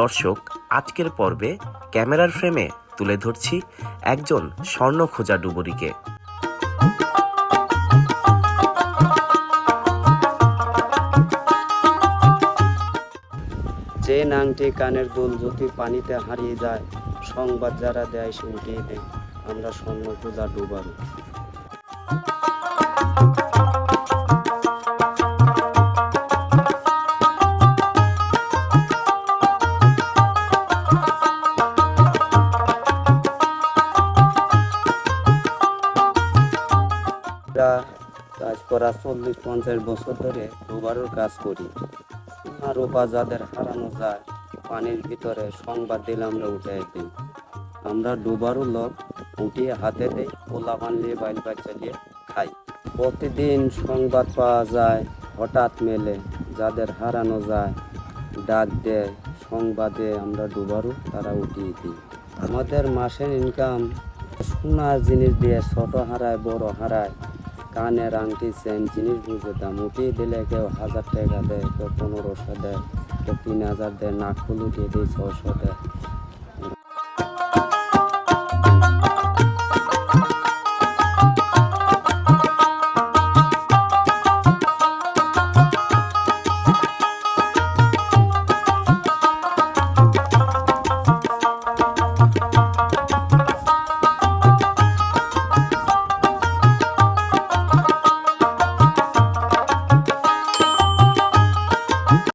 দর্শক, আজকের পর্বে ক্যামেরার ফ্রেমে তুলে ধরছি একজন স্বর্ণ খোঁজা ডুবুরিকে। যে নাংটি কানের দুল যদি পানিতে হারিয়ে যায়, সংবাদ যারা দেয় দেয় আমরা স্বর্ণ পূজা ডুবারু আমরা কাজ করা চল্লিশ, পঞ্চাশ বছর ধরে ডুবারুর কাজ করি। সোনা রূপা যাদের হারানো যায়, পানির ভিতরে সংবাদ দিলে আমরা উঠে দিই। আমরা ডুবারু লোক উঠিয়ে হাতে দেই, পোলা বানলিয়ে বাইল বাচ্চা দিয়ে খাই। প্রতিদিন সংবাদ পাওয়া যায়, হঠাৎ মেলে যাদের হারানো যায়, ডাক দেয়, সংবাদে আমরা ডুবারু তারা উঠিয়ে দিই। আমাদের মাসের ইনকাম সোনার জিনিস দিয়ে ছোট হারায়, বড় হারায় কানের আংটি চেন জিনিস বুঝে দাম উঠিয়ে দিলে কেউ হাজার টাকা দেয়, কেউ পনেরোশো দেয়, কেউ তিন হাজার দেয়, নাক ফুল উঠিয়ে দেয় ছশো দেয়।